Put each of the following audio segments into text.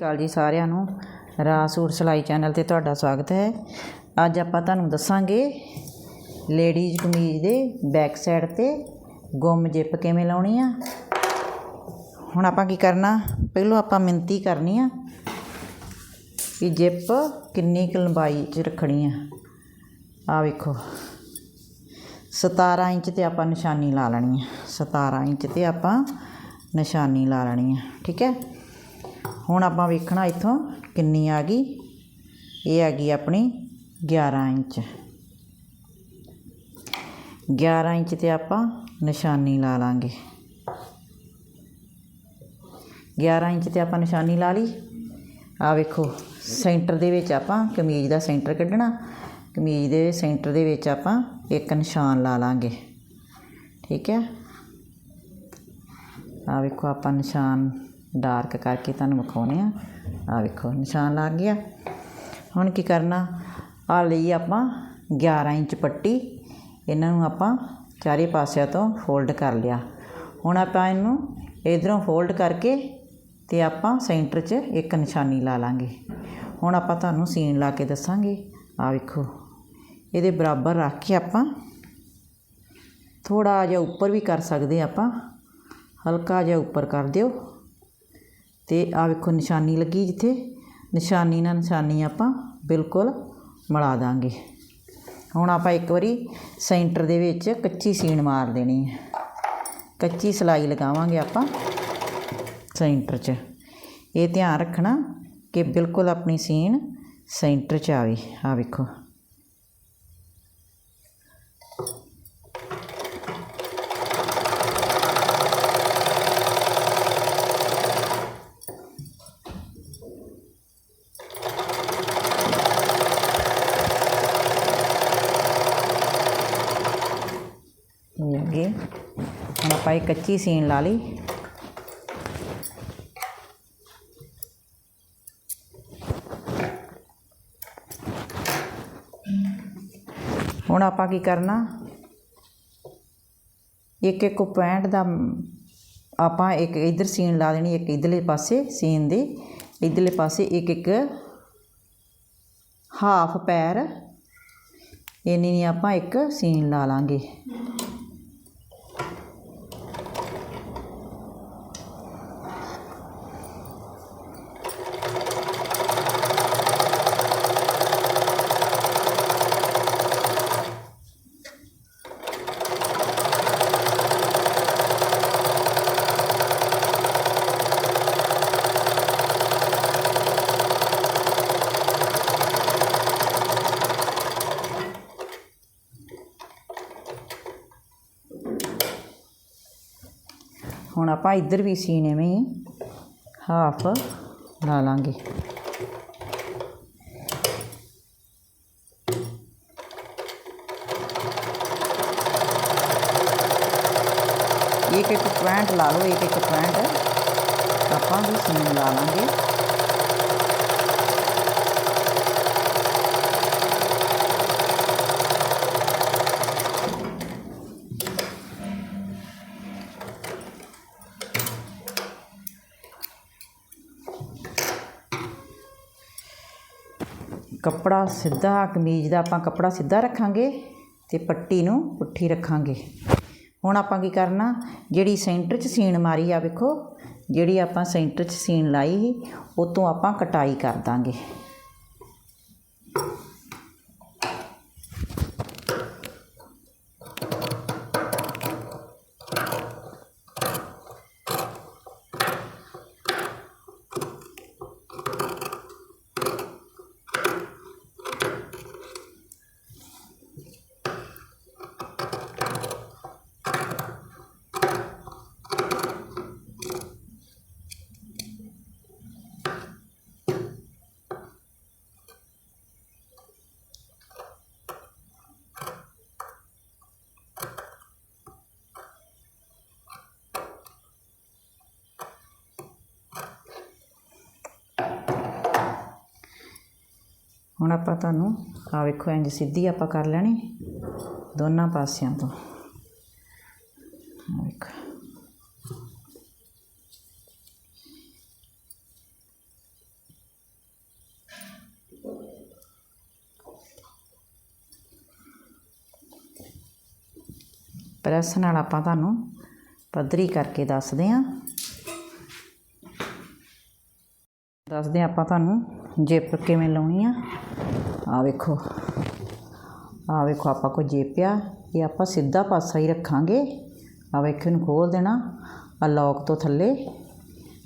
ਕਾਲ ਜੀ ਸਾਰਿਆਂ ਨੂੰ। ਰਾਜ ਸੂਟ ਸਿਲਾਈ ਚੈਨਲ ਤੇ ਤੁਹਾਡਾ ਸਵਾਗਤ ਹੈ। ਅੱਜ ਆਪਾਂ ਤੁਹਾਨੂੰ ਦੱਸਾਂਗੇ ਲੇਡੀਜ਼ ਕਮੀਜ਼ ਦੇ ਬੈਕ ਸਾਈਡ ਤੇ ਗੁੰਮ ਜਿੱਪ ਕਿਵੇਂ ਲਾਉਣੀ ਆ। ਹੁਣ ਆਪਾਂ ਕੀ ਕਰਨਾ, ਪਹਿਲਾਂ ਆਪਾਂ ਮਿੰਤੀ ਕਰਨੀ ਆ ਕਿ ਜਿੱਪ ਕਿੰਨੀ ਕੁ ਲੰਬਾਈ 'ਚ ਰੱਖਣੀ ਆ। ਆ ਵੇਖੋ 17 ਇੰਚ ਤੇ ਆਪਾਂ ਨਿਸ਼ਾਨੀ ਲਾ ਲੈਣੀ ਆ। 17 ਇੰਚ ਤੇ ਆਪਾਂ ਨਿਸ਼ਾਨੀ ਲਾ ਲੈਣੀ ਆ, ਠੀਕ ਹੈ? ਹੁਣ ਆਪਾਂ ਵੇਖਣਾ ਇੱਥੋਂ ਕਿੰਨੀ ਆ ਗਈ। ਇਹ ਆ ਗਈ ਆਪਣੀ 11 ਇੰਚ। 11 ਇੰਚ ਤੇ ਆਪਾਂ ਨਿਸ਼ਾਨੀ ਲਾ ਲਾਂਗੇ। 11 ਇੰਚ ਤੇ ਆਪਾਂ ਨਿਸ਼ਾਨੀ ਲਾ ਲਈ। ਆ ਵੇਖੋ, ਸੈਂਟਰ ਦੇ ਵਿੱਚ ਆਪਾਂ ਕਮੀਜ਼ ਦਾ ਸੈਂਟਰ ਕੱਢਣਾ। ਕਮੀਜ਼ ਦੇ ਸੈਂਟਰ ਦੇ ਵਿੱਚ ਆਪਾਂ ਇੱਕ ਨਿਸ਼ਾਨ ਲਾ ਲਾਂਗੇ। ਠੀਕ ਹੈ। ਆ ਵੇਖੋ ਆਪਾਂ ਨਿਸ਼ਾਨ ਡਾਰਕ ਕਰਕੇ ਤੁਹਾਨੂੰ ਵਿਖਾਉਨੇ ਆ। ਆਹ ਵੇਖੋ, ਨਿਸ਼ਾਨ ਲੱਗ ਗਿਆ। ਹੁਣ ਕੀ ਕਰਨਾ? ਆ ਲਈ ਆਪਾਂ 11 ਇੰਚ ਪੱਟੀ। ਇਹਨਾਂ ਨੂੰ ਆਪਾਂ ਚਾਰੇ ਪਾਸਿਆਂ ਤੋਂ ਫੋਲਡ ਕਰ ਲਿਆ। ਹੁਣ ਆਪਾਂ ਇਹਨੂੰ ਇਧਰੋਂ ਫੋਲਡ ਕਰਕੇ ਤੇ ਆਪਾਂ ਸੈਂਟਰ 'ਚ ਇੱਕ ਨਿਸ਼ਾਨੀ ਲਾ ਲਾਂਗੇ। ਹੁਣ ਆਪਾਂ ਤੁਹਾਨੂੰ ਸੀਨ ਲਾ ਕੇ ਦੱਸਾਂਗੇ। ਆ ਵੇਖੋ, ਇਹਦੇ ਬਰਾਬਰ ਰੱਖ ਕੇ ਆਪਾਂ ਥੋੜਾ ਜਿਹਾ ਉੱਪਰ ਵੀ ਕਰ ਸਕਦੇ ਆਪਾਂ। ਹਲਕਾ ਜਿਹਾ ਉੱਪਰ ਕਰ ਦਿਓ। ਅਤੇ ਆਹ ਵੇਖੋ ਨਿਸ਼ਾਨੀ ਲੱਗੀ ਜਿੱਥੇ। ਨਿਸ਼ਾਨੀ ਨਾਲ ਨਿਸ਼ਾਨੀ ਆਪਾਂ ਬਿਲਕੁਲ ਮਿਲਾ ਦਾਂਗੇ। ਹੁਣ ਆਪਾਂ ਇੱਕ ਵਾਰੀ ਸੈਂਟਰ ਦੇ ਵਿੱਚ ਕੱਚੀ ਸੀਨ ਮਾਰ ਦੇਣੀ ਹੈ। ਕੱਚੀ ਸਲਾਈ ਲਗਾਵਾਂਗੇ ਆਪਾਂ ਸੈਂਟਰ 'ਚ। ਇਹ ਧਿਆਨ ਰੱਖਣਾ ਕਿ ਬਿਲਕੁਲ ਆਪਣੀ ਸੀਨ ਸੈਂਟਰ 'ਚ ਆਵੇ। ਆ ਵੇਖੋ ਇਹ ਅੱਗੇ ਹੁਣ ਆਪਾਂ ਇਹ ਕੱਚੀ ਸੀਨ ਲਾ ਲਈ। ਹੁਣ ਆਪਾਂ ਕੀ ਕਰਨਾ? ਇੱਕ ਇੱਕ ਪੁਆਇੰਟ ਦਾ ਆਪਾਂ ਇੱਕ ਇਧਰ ਸੀਨ ਲਾ ਦੇਣੀ, ਇੱਕ ਇਧਰਲੇ ਪਾਸੇ ਸੀਨ ਦੇ। ਇਧਰਲੇ ਪਾਸੇ ਇੱਕ ਇੱਕ ਹਾਫ ਪੈਰ। ਇੰਨੀ ਨਹੀਂ ਆਪਾਂ ਇੱਕ ਸੀਨ ਲਾ ਲਾਂਗੇ। ਹੁਣ ਆਪਾਂ ਇੱਧਰ ਵੀ ਸੀਨ ਐਵੇਂ ਹੀ ਹਾਫ ਲਾ ਲਾਂਗੇ। ਇੱਕ ਇੱਕ ਪੁਆਇੰਟ ਲਾ ਲਓ, ਇੱਕ ਇੱਕ ਪੁਆਇੰਟ ਆਪਾਂ ਵੀ ਸੀਨ ਲਾ ਲਾਂਗੇ। ਕੱਪੜਾ ਸਿੱਧਾ, ਕਮੀਜ਼ ਦਾ ਆਪਾਂ ਕੱਪੜਾ ਸਿੱਧਾ ਰੱਖਾਂਗੇ ਤੇ ਪੱਟੀ ਨੂੰ ਪੁੱਠੀ ਰੱਖਾਂਗੇ। ਹੁਣ ਆਪਾਂ ਕੀ ਕਰਨਾ, ਜਿਹੜੀ ਸੈਂਟਰ 'ਚ ਸੀਨ ਮਾਰੀ ਆ ਵੇਖੋ, ਜਿਹੜੀ ਆਪਾਂ ਸੈਂਟਰ 'ਚ ਸੀਨ ਲਾਈ ਸੀ, ਉਹ ਤੋਂ ਆਪਾਂ ਕਟਾਈ ਕਰ ਦਾਂਗੇ। ਹੁਣ ਆਪਾਂ ਤੁਹਾਨੂੰ ਆ ਵੇਖੋ ਇੰਜ ਸਿੱਧੀ ਆਪਾਂ ਕਰ ਲੈਣੀ, ਦੋਨਾਂ ਪਾਸਿਆਂ ਤੋਂ। ਵੇਖੋ। ਪ੍ਰੈਸ ਨਾਲ ਆਪਾਂ ਤੁਹਾਨੂੰ ਪੱਧਰੀ ਕਰਕੇ ਦੱਸਦੇ ਆਂ। ਦੱਸਦੇ ਆਪਾਂ ਤੁਹਾਨੂੰ ਜਿਪ ਕਿਵੇਂ ਲਾਉਣੀ ਆ। ਆ ਵੇਖੋ। ਆ ਵੇਖੋ ਆਪਾਂ ਕੋ ਜਿਪ ਆ ਇਹ ਆਪਾਂ ਸਿੱਧਾ ਪਾਸਾ ਹੀ ਰੱਖਾਂਗੇ। ਆ ਵੇਖੋ ਇਹਨੂੰ ਖੋਲ ਦੇਣਾ, ਆ ਲੌਕ ਤੋਂ ਥੱਲੇ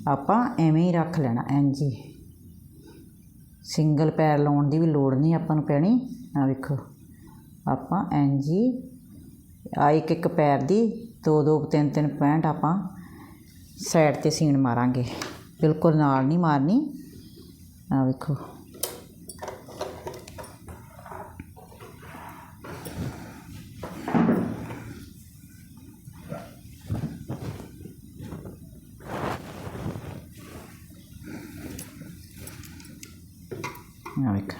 ਆਪਾਂ ਐਵੇਂ ਹੀ ਰੱਖ ਲੈਣਾ ਇੰਝ ਹੀ ਸਿੰਗਲ ਪੈਰ ਲਾਉਣ ਦੀ ਵੀ ਲੋੜ ਨਹੀਂ ਆਪਾਂ ਨੂੰ ਪੈਣੀ। ਆ ਵੇਖੋ, ਆਪਾਂ ਇੰਝ ਹੀ ਆ ਇੱਕ ਇੱਕ ਪੈਰ ਦੀ, ਦੋ ਦੋ, ਤਿੰਨ ਤਿੰਨ ਪੁਆਇੰਟ ਆਪਾਂ ਸਾਈਡ ਤੇ ਸੀਨ ਮਾਰਾਂਗੇ। ਬਿਲਕੁਲ ਨਾਲ ਨਹੀਂ ਮਾਰਨੀ। ਆ ਵੇਖੋ। ਆ ਵੇਖੋ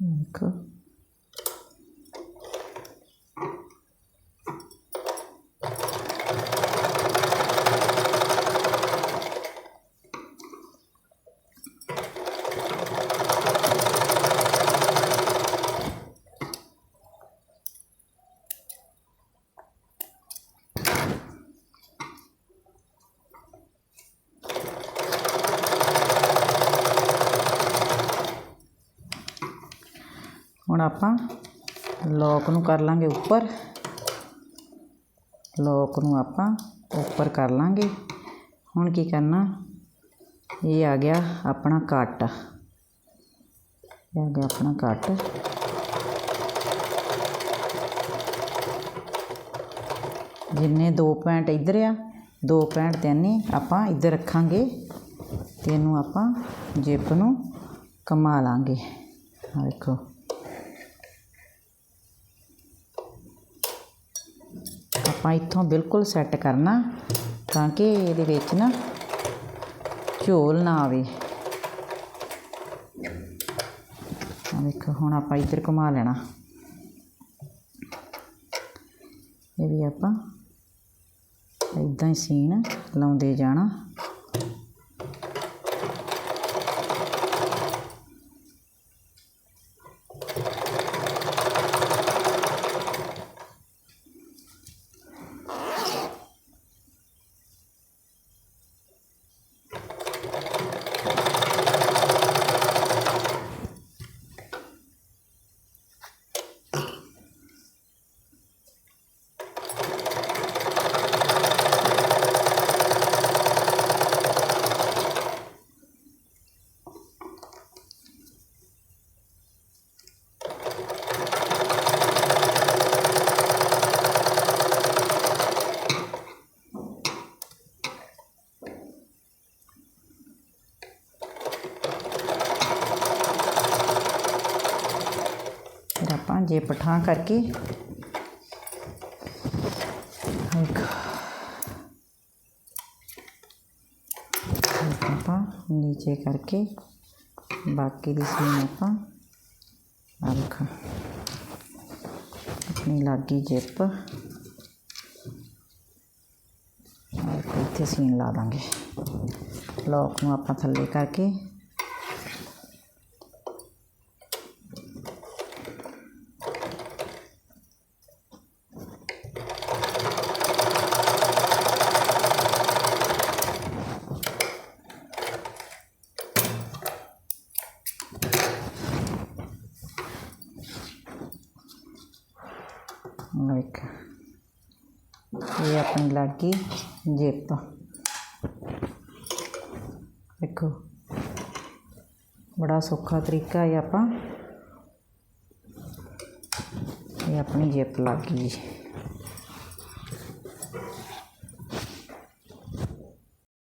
ਵੇਖੋ ਹੁਣ ਆਪਾਂ ਲੋਕ ਨੂੰ ਕਰ ਲਾਂਗੇ ਉੱਪਰ। ਲੋਕ ਨੂੰ ਆਪਾਂ ਉੱਪਰ ਕਰ ਲਾਂਗੇ। ਹੁਣ ਕੀ ਕਰਨਾ? ਇਹ ਆ ਗਿਆ ਆਪਣਾ ਕੱਟ। ਇਹ ਆ ਗਿਆ ਆਪਣਾ ਕੱਟ। ਜਿੰਨੇ ਦੋ ਪੁਆਇੰਟ ਇੱਧਰ ਆ, ਦੋ ਪੁਆਇੰਟ ਤਿੰਨੇ ਆਪਾਂ ਇੱਧਰ ਰੱਖਾਂਗੇ ਤੇ ਇਹਨੂੰ ਆਪਾਂ ਜਿਪ ਨੂੰ ਕਮਾ ਲਾਂਗੇ। ਆ ਵੇਖੋ ਆਪਾਂ ਇੱਥੋਂ ਬਿਲਕੁਲ ਸੈੱਟ ਕਰਨਾ ਤਾਂ ਕਿ ਇਹਦੇ ਵਿੱਚ ਨਾ ਝੋਲ ਨਾ ਆਵੇ। ਆ ਵੇਖੋ ਹੁਣ ਆਪਾਂ ਇੱਧਰ ਘੁਮਾ ਲੈਣਾ। ਇਹ ਵੀ ਆਪਾਂ ਇਦਾਂ ਹੀ ਸੀਨ ਲਾਉਂਦੇ ਜਾਣਾ। ਫਿਰ ਆਪਾਂ ਜੇ ਪਠਾਂ ਕਰਕੇ ਇੱਕ ਇੱਕ ਆਪਾਂ ਨੀਚੇ ਕਰਕੇ ਬਾਕੀ ਦੀ ਸੀਨ ਆਪਾਂ ਆ ਰੱਖਾਂ ਆਪਣੀ ਲੱਗੀ ਜਿੱਪ ਆ ਇੱਥੇ ਸੀਨ ਲਾ ਦਾਂਗੇ ਲੋਕ ਨੂੰ ਆਪਾਂ ਥੱਲੇ ਕਰਕੇ ਲਾਈਕ ਇਹ ਆਪਣੀ ਲੱਗ ਗਈ ਜਿੱਪ ਦੇਖੋ, ਬੜਾ ਸੌਖਾ ਤਰੀਕਾ ਹੈ ਆਪਾਂ। ਇਹ ਆਪਣੀ ਜਿੱਪ ਲੱਗ ਗਈ ਜੀ।